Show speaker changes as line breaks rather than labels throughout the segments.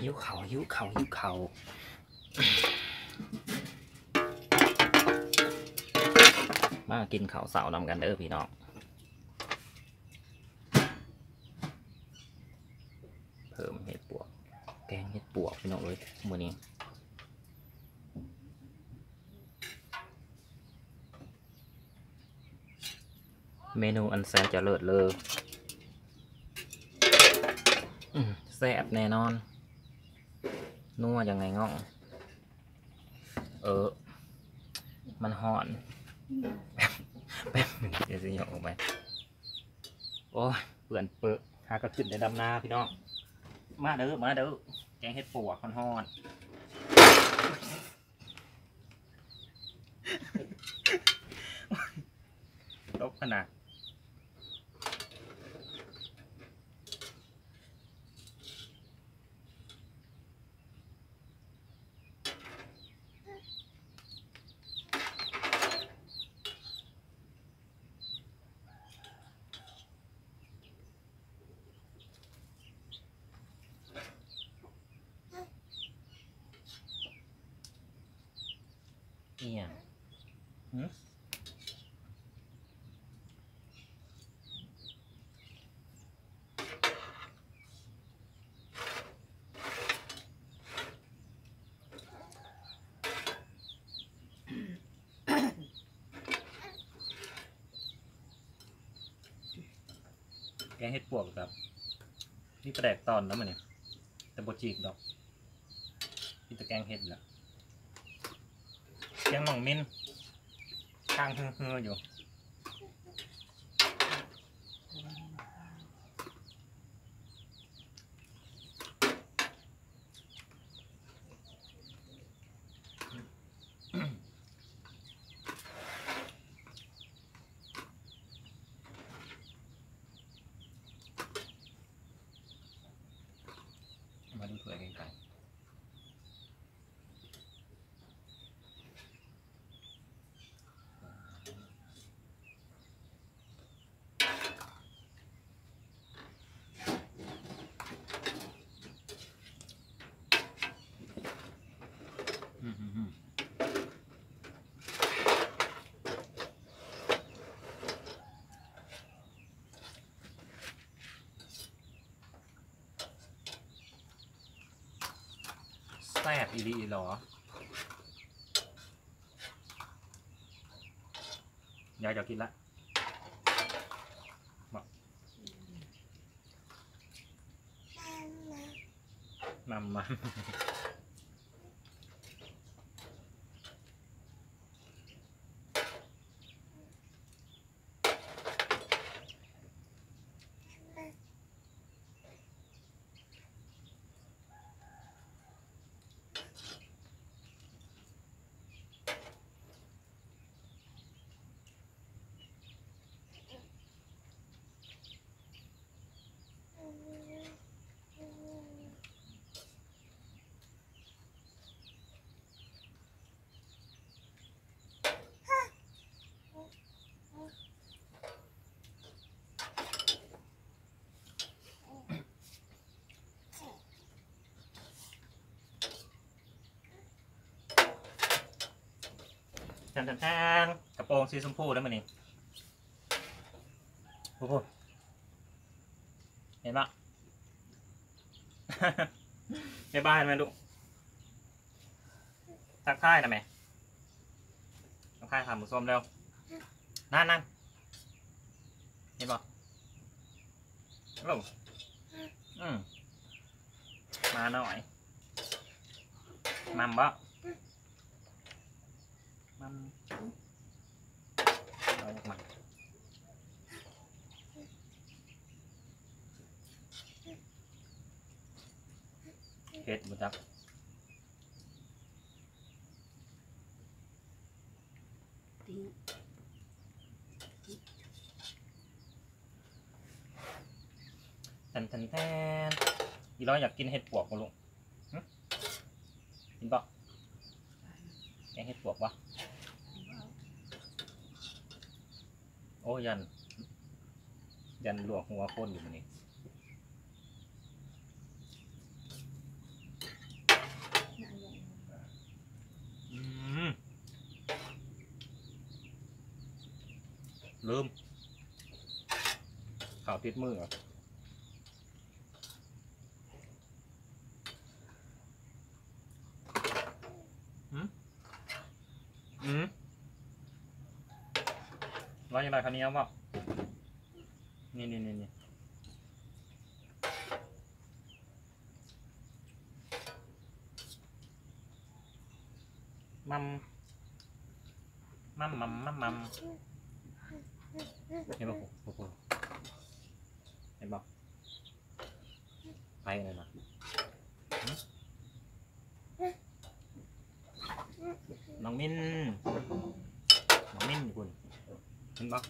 หิวเขาวหิวเขาวหิวเขามากินข้าวเสาวนำกันเด้อพี่น้องเพิ่มเห็ดปวก แกงเห็ดปวกพี่น้องเลยมื้อนี้เมนูอันแสนจะเลิศเลออืมแซ่บแน่นอน นัวยังไงง่อง เออ มันห่อนแป๊บหนึ่งเดี๋ยวจะยกออกไปโอ้ยเปื่อนเปื้อะหากระขึ้นในดำนาพี่น้อง มาเด้อมาเด้อแกงเห็ดปวกห่อนๆลบขนาด เนี่ยหืมแกงเห็ดปวกครับ นี่ประแดกตอนแล้วมันเนี่ยแต่บจีกดอกนี่แต่แกงเห็ดแหละ ยังหนองมินข้างเฮือๆอยู่มาดูถ้วยไกลๆอื แซ่บอีดีเหรอ อยากจะกินละบอกมาม นแทนแทนกระโปรงสีชมพูแล้วมันนี่โอ้โหเห็นปะในบ้านไหมลูกทักทายนะแม่ทักทายถามหมูส้มเร็วนั่นนั่นเห็นปะลูกอืมมาหน่อยมัมบะ มันเอาออกมาเฮ็ดบุจักแทนแทนแทนอีร้อยอยากกินเห็ดปวกปะลุงหึกินปะแก งเห็ดปวกวะโอ้ยัน ยันหลวกหัวคนอยู่มันนี่ลืมข่าวติดมือเหรอ ร้อยยังไงคันนี้เอาเปล่านี่นี่นี่นี่มัมมัมมัมมัมมัมเห็นป่ะโอ้โหเห็นป่ะไปเลยนะน้องมิน้น เห็นปะ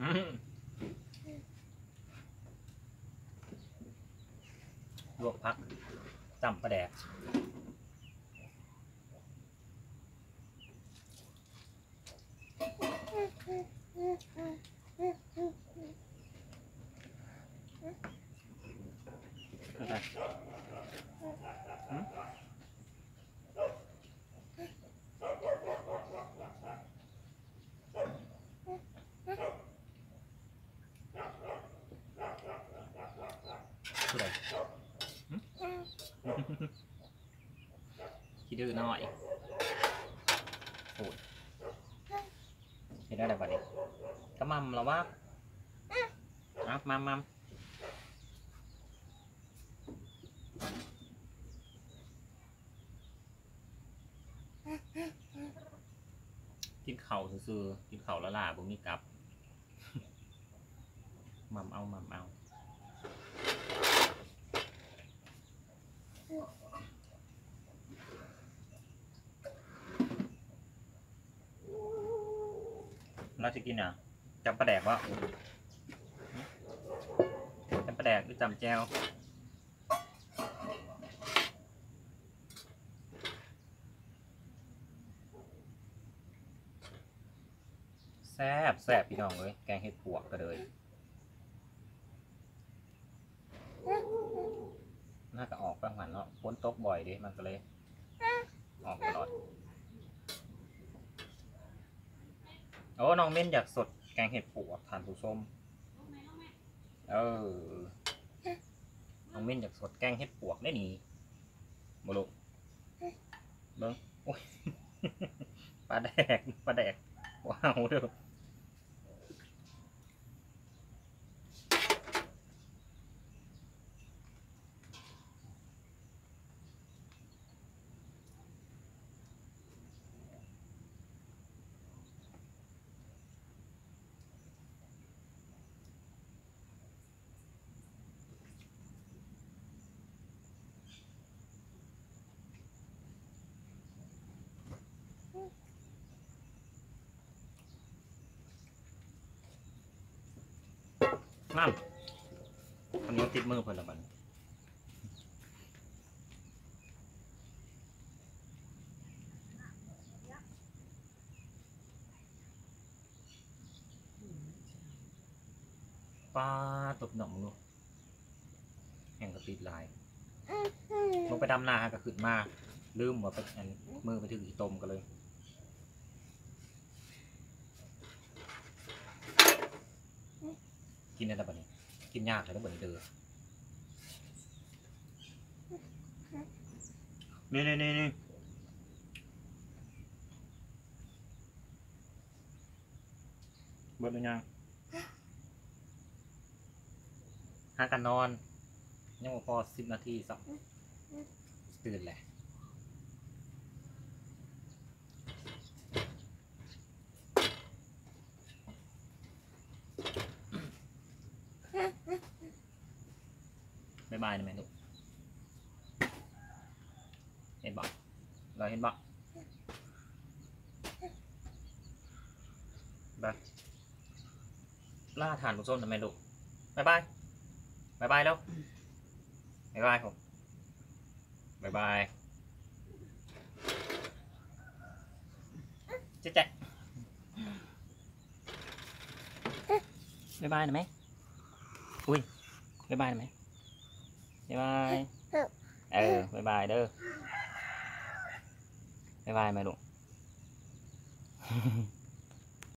อืมลวกพักจำประแดกอะไรหืมผู้ใด คิดดื้อหน่อยโอ้ยเห็นได้แล้วบัดนี้ก็มัมแล้ววะอะมัมมัมกินเข่าซื่อกินเข่าและล่ะบ่มีกลับมัมเอามัมเอา เราจะกินอะจำปลาแดกวะจำปลาแดกหรือจำแจวแซ่บแซ่บพี่น้องเลยแกงเห็ดปวกก็เลยน่าจะออกบ้างมันเนาะฝนตกบ่อยดิมันก็เลย ออกตลอด โอ้น้องเม่นอยากสดแกงเห็ดปวกทานผู้ม เออ น้องเม่นอยากสดแกงเห็ดปวกได้นี่บลุเบิ้งโอ้ยปลาแดกปลาแดกว้าวเด้อ นั่นคนนี้ติดมือเพิ่นละบัดปลาตบหนองลูกแห่งกระติดลายลงไปดำนาหาก็ขึ้นมา ลืมว่าไปอันมือไปถึงอีตมกันเลย กินอะไรบ้านี้กินยากเลยต้องเบิดเดือนี่นี่นี่นี่เบิดหรือยังหากันนอน ยังบ่พอสิบนาทีสักตื่นแหละ บายบายนะแม่ลูกเห็นบอกเราเห็นบอกบายล่าฐานผู้ช มนะแม่ลูกบาย